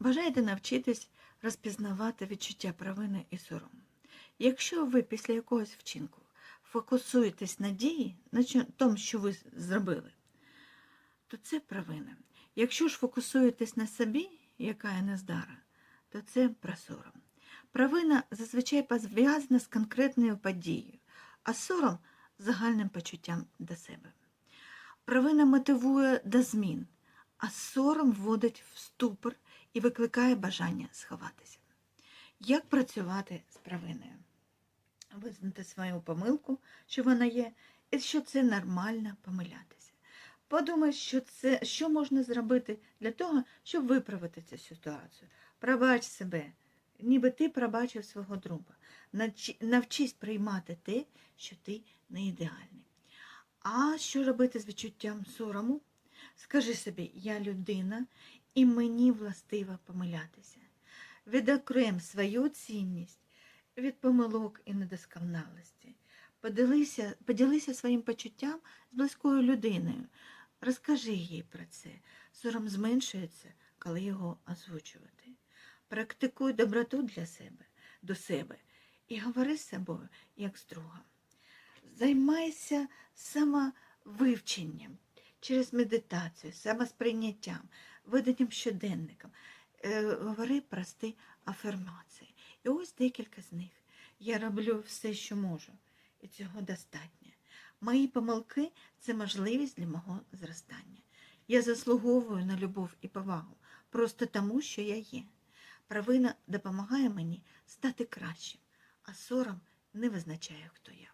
Бажаєте навчитись розпізнавати відчуття провини і сорому. Якщо ви після якогось вчинку фокусуєтесь на дії, на тому, що ви зробили, то це провина. Якщо ж фокусуєтесь на собі, яка є нездара, то це про сором. Провина зазвичай пов'язана з конкретною подією, а сором загальним почуттям до себе. Провина мотивує до змін, а сором вводить в ступор і викликає бажання сховатися. Як працювати з провиною? Визнати свою помилку, що вона є, і що це нормально помилятися. Подумай, що, це, що можна зробити для того, щоб виправити цю ситуацію. Пробач себе, ніби ти пробачив свого друга. Навчись приймати те, що ти не ідеальний. А що робити з відчуттям сорому? Скажи собі, я людина, і мені властиво помилятися. Відокрем свою цінність від помилок і недосконалості. Поділися, поділися своїм почуттям з близькою людиною. Розкажи їй про це. Сором зменшується, коли його озвучувати. Практикуй доброту для себе, до себе і говори з собою як з другом. Займайся самовивченням через медитацію, самосприйняттям, веденням щоденником. Е, говори прості афірмації. І ось декілька з них. Я роблю все, що можу, і цього достатньо. Мої помилки це можливість для мого зростання. Я заслуговую на любов і повагу просто тому, що я є. Провина допомагає мені стати кращим, а сором не визначає, хто я.